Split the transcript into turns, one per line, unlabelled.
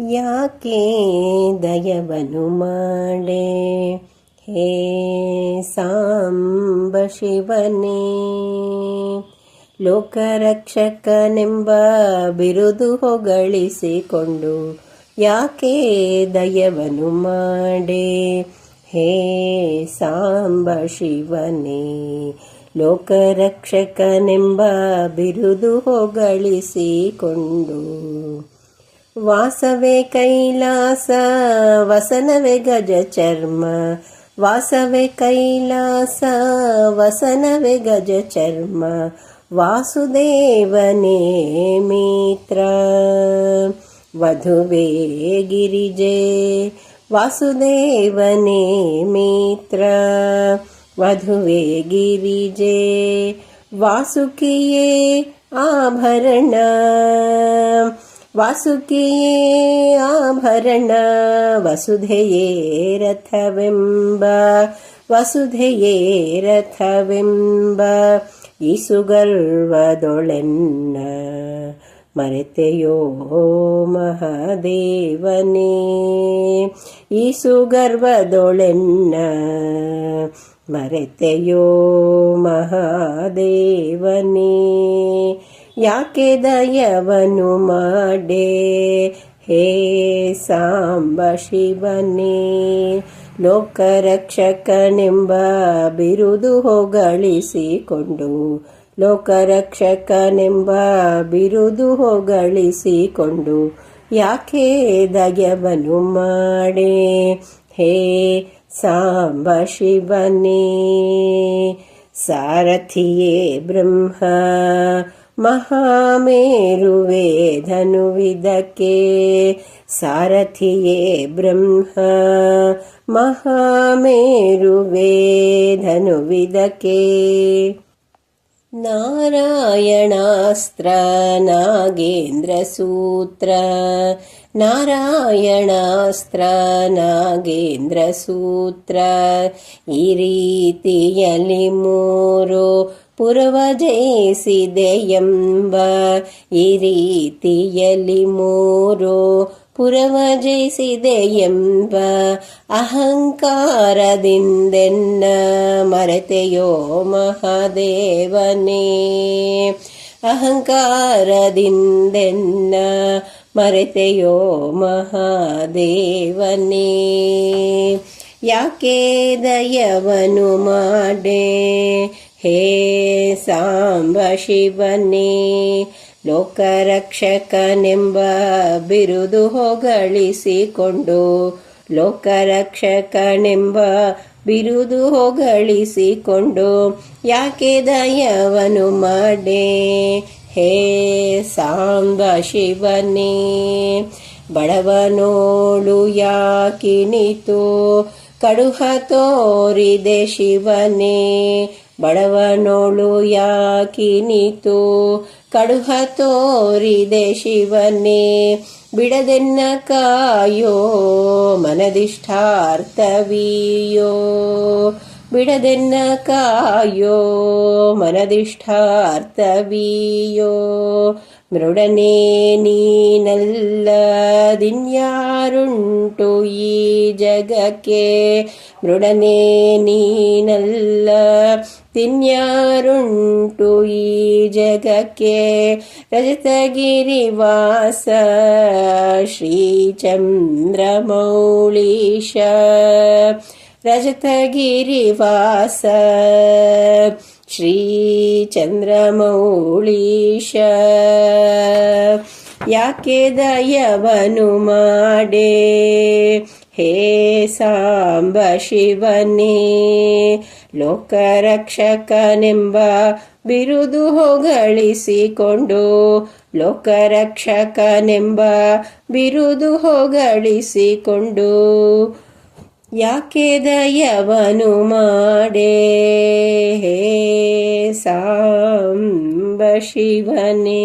ಯಾಕೆ ದಯವನು ಮಾಡೆ? ಹೇ ಸಾಂಬ ಶಿವನೇ, ಲೋಕರಕ್ಷಕನೆಂಬ ಬಿರುದು ಹೊಗಳಿಸಿಕೊಂಡು ಯಾಕೆ ದಯವನು ಮಾಡೆ? ಹೇ ಸಾಂಬ ಶಿವನೇ, ಲೋಕರಕ್ಷಕನೆಂಬ ಬಿರುದು ಹೊಗಳಿಸಿಕೊಂಡು वासवे कैलास वसनवे गजचर्म वासवे कैलास वसनवे गजचर्म वासुदेवने मित्र। वधुवे गिरिजे वासुदेवने मित्र। वधुवे गिरिजे वासुकिये आभरण। ವಾಸುಕಿಯೇ ಆಭರಣ ವಾಸುಕಿಯೇ ಆಭರಣ ವಸುಧೆಯೇ ರಥವೆಂಬ ವಸುಧೆಯೇ ರಥವೆಂಬ ಈ ಸುಗರ್ವದೊಳೆನ್ನ ಮರೆತೆಯೋ ಮಹಾದೇವನೇ ಈ ಸುಗರ್ವದೊಳೆನ್ನ ಮರೆತೆಯೋ ಮಹಾದೇವನೇ ಯಾಕೆ ದಯವನು ಮಾಡೆ? ಹೇ ಸಾಂಬ ಶಿವನೇ, ಲೋಕರಕ್ಷಕನೆಂಬ ಬಿರುದು ಹೊಗಳಿಸಿಕೊಂಡು, ಲೋಕರಕ್ಷಕನೆಂಬ ಬಿರುದು ಹೊಗಳಿಸಿಕೊಂಡು, ಯಾಕೆ ದಯವನು ಮಾಡೆ? ಹೇ ಸಾಂಬ ಶಿವನೇ, ಸಾರಥಿಯೇ ಬ್ರಹ್ಮ ಮಹಾಮೇರುವೆ ಧನುವಿದಕ್ಕೆ ಸಾರಥಿಯೇ ಬ್ರಹ್ಮ ಮಹಾಮೇರುವೆ ಧನುವಿದಕ್ಕೆ ನಾರಾಯಣಾಸ್ತ್ರ ನಾಗೇಂದ್ರ ಸೂತ್ರ ನಾರಾಯಣಾಸ್ತ್ರ ನಾಗೇಂದ್ರ ಸೂತ್ರ ಈ ರೀತಿಯಲ್ಲಿ ಮೂರು ಪುರವ ಜಯಿಸಿದೆಯೆಂಬ ಈ ರೀತಿಯಲ್ಲಿ ಮೂರು ಪುರವ ಜಯಿಸಿದೆಯೆಂಬ ಅಹಂಕಾರದಿಂದೆನ್ನ ಮರೆತೆಯೋ ಮಹಾದೇವನೇ ಅಹಂಕಾರದಿಂದೆನ್ನ ಮರೆತೆಯೋ ಮಹಾದೇವನೇ ಯಾಕೆ ದಯವನು ಮಾಡೆ ಹೇ ಸಾಂಬ ಶಿವನೇ, ಲೋಕರಕ್ಷಕನೆಂಬ ಬಿರುದು ಹೊಗಳಿಸಿಕೊಂಡು, ಲೋಕರಕ್ಷಕನೆಂಬ ಬಿರುದು ಹೊಗಳಿಸಿಕೊಂಡು, ಯಾಕೆ ದಯವನು ಮಾಡೆ? ಹೇ ಸಾಂಬ ಶಿವನೇ, ಬಡವನೋಳು ಯಾಕಿನಿತು ಕಡುಹ ತೋರಿದೆ ಶಿವನೇ ಬಡವನೋಳು ಯಾಕಿನಿತು ಕಡುಹ ತೋರಿದೆ ಶಿವನೇ ಬಿಡದೆನ್ನ ಕಾಯೋ ಮನದಿಷ್ಟಾರ್ಥವೀಯೋ? ಬಿಡದೆನ್ನ ಕಾಯೋ ಮನದಿಷ್ಟಾರ್ಥವೀಯೋ? ಮೃಡನೆ ನೀನಲ್ಲದಿನ್ಯಾರುಂಟು ಈ ಜಗಕ್ಕೆ ಮೃಡನೆ ನೀನಲ್ಲ ತಿನ್ಯಾರುಂಟು ಈ ಜಗಕ್ಕೆ ರಜತಗಿರಿವಾಸ ಶ್ರೀಚಂದ್ರಮೌಳೀಶ ರಜತಗಿರಿವಾಸ ಶ್ರೀಚಂದ್ರಮೌಳೀಶ. ಯಾಕೆ ದಯವನು ಮಾಡೆ? ಹೇ ಸಾಂಬ ಶಿವನೇ, ಲೋಕರಕ್ಷಕನೆಂಬ ಬಿರುದು ಹೊಗಳಿಸಿಕೊಂಡು, ಲೋಕರಕ್ಷಕನೆಂಬ ಬಿರುದು ಹೊಗಳಿಸಿಕೊಂಡು, ಯಾಕೆ ದಯವನು ಮಾಡೆ? ಹೇ ಸಾಂಬ ಶಿವನೇ